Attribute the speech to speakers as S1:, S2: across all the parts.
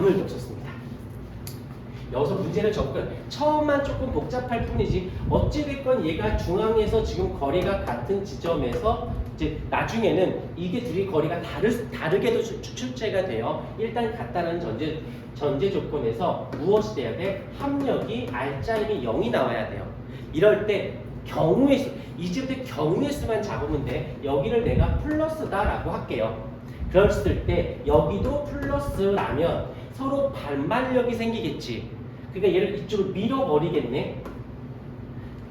S1: 아무 일도 없었습니다. 여기서 문제를 접근 처음만 조금 복잡할 뿐이지 어찌됐건 얘가 중앙에서 지금 거리가 같은 지점에서 이제 나중에는 이게 둘이 거리가 다르, 다르게도 출- 출제가 돼요. 일단 같다는 전제 전제 조건에서 무엇이 돼야 돼? 합력이 알짜임이 0이 나와야 돼요. 이럴 때 경우의 수 이제부터 경우의 수만 잡으면 돼. 여기를 내가 플러스다라고 할게요. 그랬을 때 여기도 플러스라면 서로 반발력이 생기겠지. 그러니까 얘를 이쪽으로 밀어버리겠네.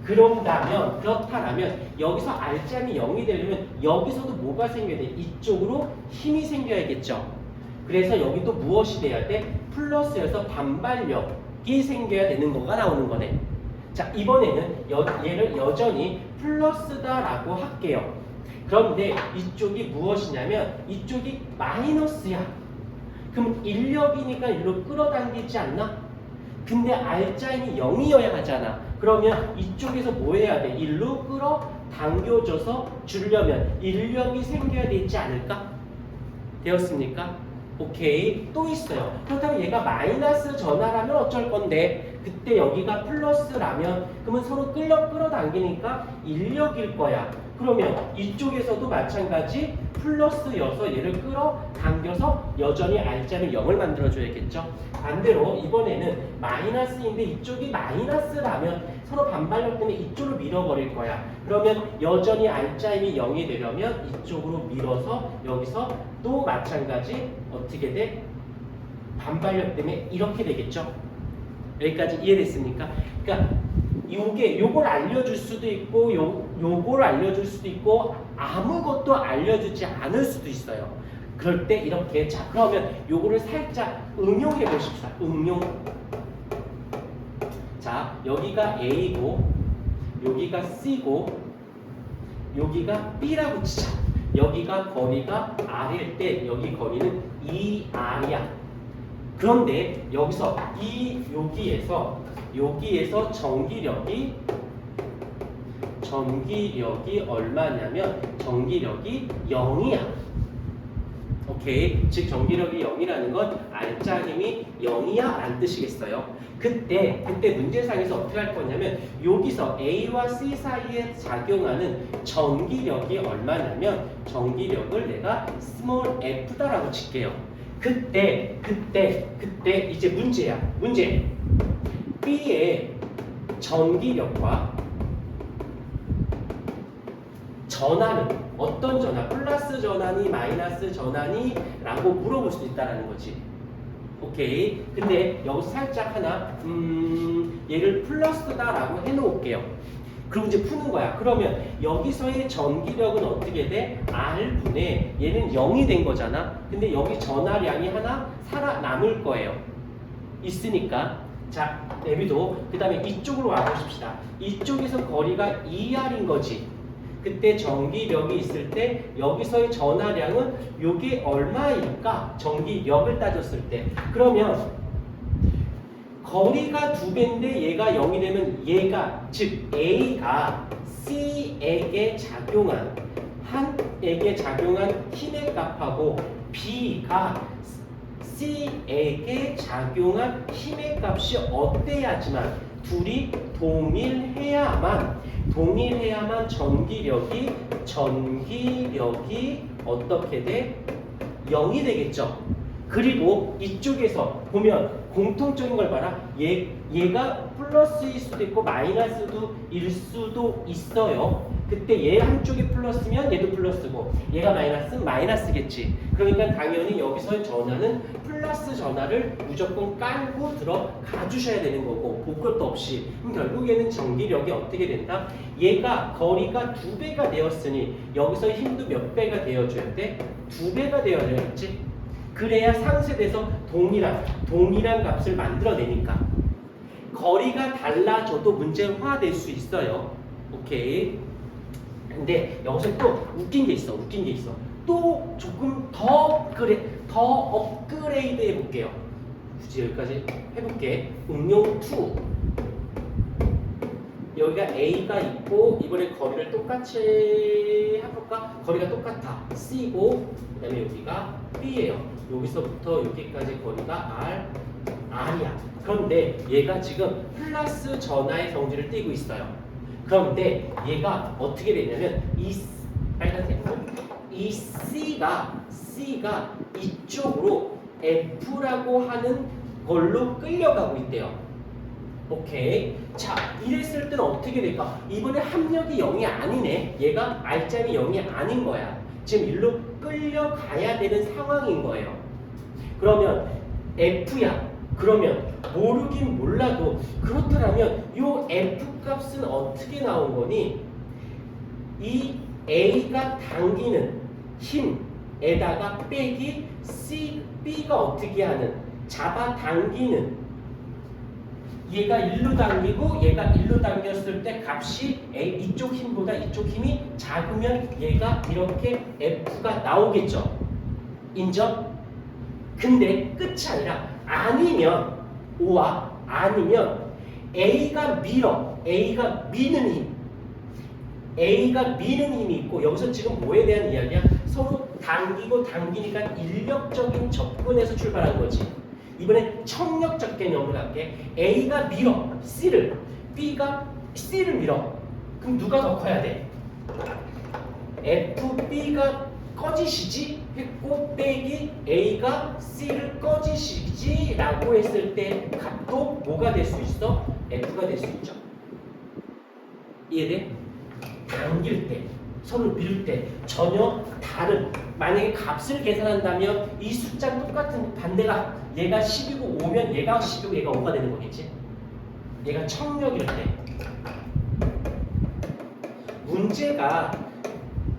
S1: 그런다면 그렇다면 여기서 알짜임이 0이 되려면 여기서도 뭐가 생겨야 돼? 이쪽으로 힘이 생겨야겠죠. 그래서 여기도 무엇이 돼야 돼? 플러스여서 반발력이 생겨야 되는 거가 나오는 거네. 자 이번에는 여, 얘를 여전히 플러스다라고 할게요. 그런데 이쪽이 무엇이냐면 이쪽이 마이너스야. 그럼 인력이니까 일로 끌어당기지 않나? 근데 알짜임이 0이어야 하잖아. 그러면 이쪽에서 뭐 해야 돼? 일로 끌어 당겨줘서 주려면 인력이 생겨야 되지 않을까? 되었습니까? 오케이. 또 있어요. 그렇다면 얘가 마이너스 전화라면 어쩔 건데 그때 여기가 플러스라면 그러면 서로 끌려 끌어당기니까 인력일 거야. 그러면 이쪽에서도 마찬가지 플러스여서 얘를 끌어 당겨서 여전히 알짜를 0을 만들어줘야겠죠. 반대로 이번에는 마이너스인데 이쪽이 마이너스라면 서로 반발력 때문에 이쪽으로 밀어버릴 거야. 그러면 여전히 알짜임이 0이 되려면 이쪽으로 밀어서 여기서 또 마찬가지 어떻게 돼? 반발력 때문에 이렇게 되겠죠. 여기까지 이해됐습니까? 그러니까 요게 요걸 알려줄 수도 있고 요 요걸 알려줄 수도 있고 아무것도 알려주지 않을 수도 있어요. 그럴 때 이렇게 자 그러면 요거를 살짝 응용해 보십시다. 응용. 자 여기가 A고 여기가 C고 여기가 B라고 치자. 여기가 거리가 R일 때 여기 거리는 2R이야. 그런데 여기서 이 여기에서 여기에서 전기력이 전기력이 얼마냐면 전기력이 0이야. 오케이. 즉 전기력이 0이라는 건 알짜힘이 0이야 라는 뜻이겠어요. 그때 그때 문제상에서 어떻게 할 거냐면 여기서 A와 C 사이에 작용하는 전기력이 얼마냐면 전기력을 내가 스몰 f다라고 칠게요. 그때 그때 그때 이제 문제야. 문제. B의 전기력과 전하는 어떤 전하? 플러스 전하니 마이너스 전하니? 라고 물어볼 수도 있다는 거지. 오케이. 근데 여기서 살짝 하나 음, 얘를 플러스다 라고 해놓을게요. 그리고 이제 푸는 거야. 그러면 여기서의 전기력은 어떻게 돼? R분의 얘는 0이 된 거잖아. 근데 여기 전하량이 하나 살아남을 거예요. 있으니까 자 내비도 그 다음에 이쪽으로 와보십시다. 이쪽에서 거리가 2R인 거지. 그때 전기력이 있을 때 여기서의 전하량은 요게 얼마일까? 전기력을 따졌을 때 그러면 거리가 두 배인데 얘가 0이 되면 얘가 즉 A가 C에게 작용한 한에게 작용한 힘의 값하고 B가 C에게 작용한 힘의 값이 어때야지만 둘이 동일해야만 동일해야만 전기력이 전기력이 어떻게 돼? 0이 되겠죠. 그리고 이쪽에서 보면 공통적인 걸 봐라. 얘, 얘가 플러스일 수도 있고 마이너스도 일 수도 있어요. 그때 얘 한쪽이 플러스면 얘도 플러스고 얘가 마이너스는 마이너스겠지. 그러니까 당연히 여기서의 전화는 플러스 전화를 무조건 깔고 들어가 주셔야 되는 거고 볼 것도 없이 그럼 결국에는 전기력이 어떻게 된다? 얘가 거리가 두 배가 되었으니 여기서 힘도 몇 배가 되어줘야 돼? 두 배가 되어야겠지. 그래야 상쇄돼서 동일한 동일한 값을 만들어내니까 거리가 달라져도 문제화될 수 있어요. 오케이. 근데 여기서 또 웃긴 게 있어. 웃긴 게 있어. 또 조금 더 업그레 더 업그레이드 해볼게요. 굳이 여기까지 해볼게. 응용 2. 여기가 A가 있고 이번에 거리를 똑같이 해볼까? 거리가 똑같아. C고 그 다음에 여기가 B예요. 여기서부터 여기까지 거리가 R, R이야. 그런데 얘가 지금 플러스 전하의 성질을 띠고 있어요. 그런데 얘가 어떻게 되냐면 이 빨간색으로 이 C가 C가 이쪽으로 F라고 하는 걸로 끌려가고 있대요. 오케이. 자, 이랬을 때는 어떻게 될까? 이번에 합력이 0이 아니네. 얘가 R자리 0이 아닌 거야. 지금 일로 끌려가야 되는 상황인 거예요. 그러면 F야. 그러면 모르긴 몰라도 그렇더라면 요 F 값은 어떻게 나온 거니? 이 A가 당기는 힘에다가 빼기 C, B가 어떻게 하는 잡아 당기는 얘가 일로 당기고 얘가 일로 당겼을 때 값이 A 이쪽 힘보다 이쪽 힘이 작으면 얘가 이렇게 F가 나오겠죠. 인정? 근데 끝이 아니라 아니면 O와 아니면 A가 밀어 A가 미는 힘 A가 미는 힘이 있고 여기서 지금 뭐에 대한 이야기야? 서로 당기고 당기니까 인력적인 접근에서 출발한 거지. 이번엔 청력적 개념으로 갈게. A가 밀어 C를, B가 C를 밀어. 그럼 누가 더 커야 돼? FB가 꺼지시지 했고 빼기 A가 C를 꺼지시지 라고 했을 때 값도 뭐가 될 수 있어? F가 될 수 있죠. 이해돼? 당길 때, 손을 밀때 전혀 다른 만약에 값을 계산한다면 이 숫자 똑같은 반대가 얘가 10이고 5면 얘가 10이고 얘가 5가 되는 거겠지? 얘가 청력일 때 문제가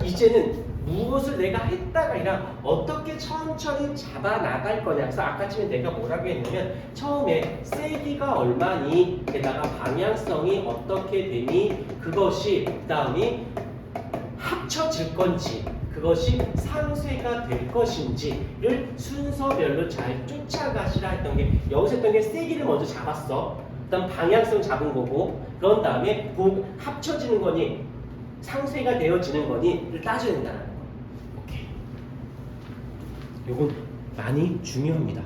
S1: 이제는 무엇을 내가 했다가 아니라 어떻게 천천히 잡아 나갈 거냐. 그래서 아까쯤에 내가 뭐라고 했냐면 처음에 세기가 얼마니 게다가 방향성이 어떻게 되니 그것이 그 다음이 합쳐질 건지 그것이 상쇄가 될 것인지를 순서별로 잘 쫓아가시라 했던 게 여기서 했던 게 세기를 먼저 잡았어. 그다음 방향성 잡은 거고 그런 다음에 그 합쳐지는 거니 상쇄가 되어지는 거니를 따져야 된다는 거. 오케이. 요건 많이 중요합니다.